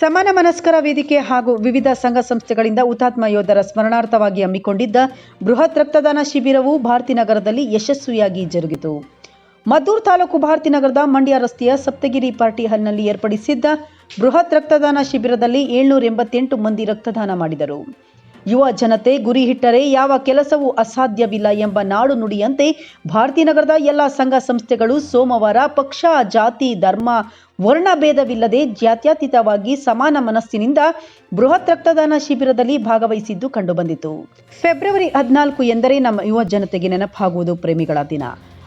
ಸಮಾನ ಮನಸ್ಕರ ವೇದಿಕೆ ಹಾಗೂ ವಿವಿಧ ಸಂಘ ಸಂಸ್ಥೆಗಳಿಂದ ಹುತಾತ್ಮ ಯೋಧರ ಸ್ಮರಣಾರ್ಥವಾಗಿ ಹಮ್ಮಿಕೊಂಡಿದ್ದ ಬೃಹತ್ ರಕ್ತದಾನ ಶಿಬಿರವು ಭಾರತೀನಗರದಲ್ಲಿ ಯಶಸ್ವಿಯಾಗಿ ಜರುಗಿತು. ಮದ್ದೂರು ತಾಲೂಕು ಭಾರತಿನಗರದ ಮಂಡ್ಯ ರಸ್ತೆಯ ಸಪ್ತಗಿರಿ ಪಾರ್ಟಿ ಹಾಲ್ನಲ್ಲಿ ಏರ್ಪಡಿಸಿದ್ದ ಬೃಹತ್ ರಕ್ತದಾನ ಶಿಬಿರದಲ್ಲಿ ಏಳ್ನೂರ ಎಂಬತ್ತೆಂಟು ಮಂದಿ ರಕ್ತದಾನ ಮಾಡಿದರು. ಯುವ ಜನತೆ ಗುರಿ ಇಟ್ಟರೆ ಯಾವ ಕೆಲಸವೂ ಅಸಾಧ್ಯವಿಲ್ಲ ಎಂಬ ನಾಡು ನುಡಿಯಂತೆ ಭಾರತೀನಗರದ ಎಲ್ಲ ಸಂಘ ಸಂಸ್ಥೆಗಳು ಸೋಮವಾರ ಪಕ್ಷ, ಜಾತಿ, ಧರ್ಮ ವರ್ಣಭೇದವಿಲ್ಲದೆ ಜಾತ್ಯತೀತವಾಗಿ ಸಮಾನ ಮನಸ್ಸಿನಿಂದ ಬೃಹತ್ ರಕ್ತದಾನ ಶಿಬಿರದಲ್ಲಿ ಭಾಗವಹಿಸಿದ್ದು ಕಂಡುಬಂದಿತು. ಫೆಬ್ರವರಿ ಹದಿನಾಲ್ಕು ಎಂದರೆ ನಮ್ಮ ಯುವ ಜನತೆಗೆ ನೆನಪಾಗುವುದು ಪ್ರೇಮಿಗಳ ದಿನ.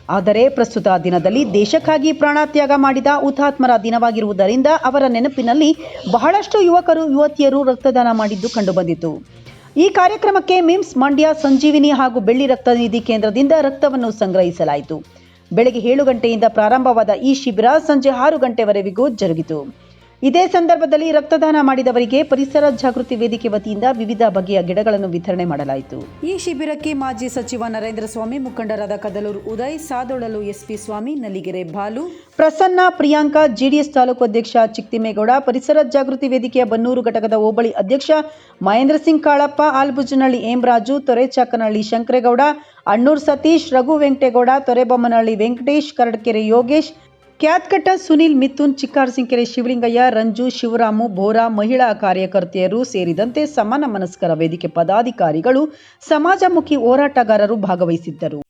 ಆದರೆ ಪ್ರಸ್ತುತ ದಿನದಲ್ಲಿ ದೇಶಕ್ಕಾಗಿ ಪ್ರಾಣತ್ಯಾಗ ಮಾಡಿದ ಹುತಾತ್ಮರ ದಿನವಾಗಿರುವುದರಿಂದ ಅವರ ನೆನಪಿನಲ್ಲಿ ಬಹಳಷ್ಟು ಯುವಕರು, ಯುವತಿಯರು ರಕ್ತದಾನ ಮಾಡಿದ್ದು ಕಂಡುಬಂದಿತು. ಈ ಕಾರ್ಯಕ್ರಮಕ್ಕೆ ಮಿಮ್ಸ್ ಮಂಡ್ಯ ಸಂಜೀವಿನಿ ಹಾಗೂ ಬೆಳ್ಳಿ ರಕ್ತ ನಿಧಿ ಕೇಂದ್ರದಿಂದ ರಕ್ತವನ್ನು ಸಂಗ್ರಹಿಸಲಾಯಿತು. ಬೆಳಗ್ಗೆ ಏಳು ಗಂಟೆಯಿಂದ ಪ್ರಾರಂಭವಾದ ಈ ಶಿಬಿರ ಸಂಜೆ ಆರು ಗಂಟೆವರೆವಿಗೂ ಜರುಗಿತು. ಇದೇ ಸಂದರ್ಭದಲ್ಲಿ ರಕ್ತದಾನ ಮಾಡಿದವರಿಗೆ ಪರಿಸರ ಜಾಗೃತಿ ವೇದಿಕೆ ವತಿಯಿಂದ ವಿವಿಧ ಬಗೆಯ ಗಿಡಗಳನ್ನು ವಿತರಣೆ ಮಾಡಲಾಯಿತು. ಈ ಶಿಬಿರಕ್ಕೆ ಮಾಜಿ ಸಚಿವ ನರೇಂದ್ರ ಸ್ವಾಮಿ ಮುಖಂಡರಾದ ಕದಲೂರು ಉದಯ್ ಸಾದೊಳಲು ಎಸ್ಪಿ ಸ್ವಾಮಿ ನಲಿಗೆರೆ ಬಾಲು. ಪ್ರಸನ್ನ ಪ್ರಿಯಾಂಕಾ ಜೆಡಿಎಸ್ ತಾಲೂಕು ಅಧ್ಯಕ್ಷ ಚಿಕ್ತಿಮೇಗೌಡ ಪರಿಸರ ಜಾಗೃತಿ ವೇದಿಕೆಯ ಬನ್ನೂರು ಘಟಕದ ಹೋಬಳಿ ಅಧ್ಯಕ್ಷ ಮಹೇಂದ್ರ ಸಿಂಗ್ ಕಾಳಪ್ಪ ಆಲ್ಬುಜನಹಳ್ಳಿ ಹೇಮರಾಜು ತೊರೆಚಾಕನಹಳ್ಳಿ ಶಂಕರೇಗೌಡ ಅಣ್ಣೂರ್ ಸತೀಶ್ ರಘು ವೆಂಕಟೇಗೌಡ ತೊರೆಬೊಮ್ಮನಹಳ್ಳಿ ವೆಂಕಟೇಶ್ ಕರಡ್ಕೆರೆ ಯೋಗೇಶ್ ಕ್ಯಾತ್ಕಟ್ಟ ಸುನಿಲ್, ಮಿಥುನ್ ಚಿಕ್ಕಾರಸಿಂಕೆರೆ ಶಿವಲಿಂಗಯ್ಯ, ರಂಜು, ಶಿವರಾಮು, ಬೋರಾ ಮಹಿಳಾ ಕಾರ್ಯಕರ್ತೆಯರು ಸೇರಿದಂತೆ ಸಮಾನ ಮನಸ್ಕರ ವೇದಿಕೆ ಪದಾಧಿಕಾರಿಗಳು, ಸಮಾಜಮುಖಿ ಹೋರಾಟಗಾರರು ಭಾಗವಹಿಸಿದ್ದರು.